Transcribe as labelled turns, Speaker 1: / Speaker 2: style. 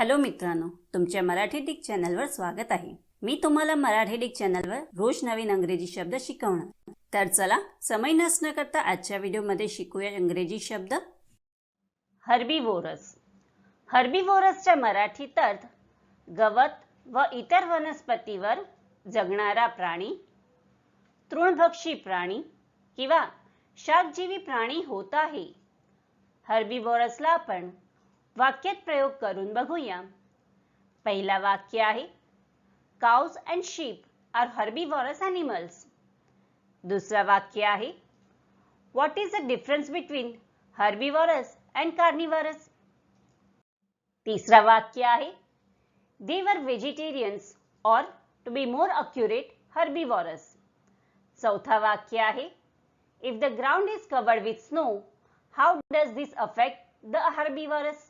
Speaker 1: Hello मित्रांनो तुमच्या Marathi Dick चॅनलवर स्वागत आहे. मी तुम्हाला मराठी डिक चॅनलवर रोज नवीन अंग्रेजी शब्द शिकवणार. तर चला समय नसणं करता आजच्या व्हिडिओमध्ये शिकूया इंग्रजी शब्द. हर्बीवोरस. हर्बीवोरसच्या मराठीत अर्थ गवत व इतर वनस्पतीवर जगणारा प्राणी तृणभक्षी प्राणी किंवा शाकजीवी प्राणी होत आहे. हर्बीवोरसला आपण वाक्यात प्रयोग करून बघूया. पहिला वाक्य आहे cows and sheep are herbivorous animals दुसरा वाक्य आहे what is the difference between herbivorous and carnivorous तिसरा वाक्य आहे they were vegetarians or to be more accurate herbivorous चौथा वाक्य आहे if the ground is covered with snow how does this affect the herbivorous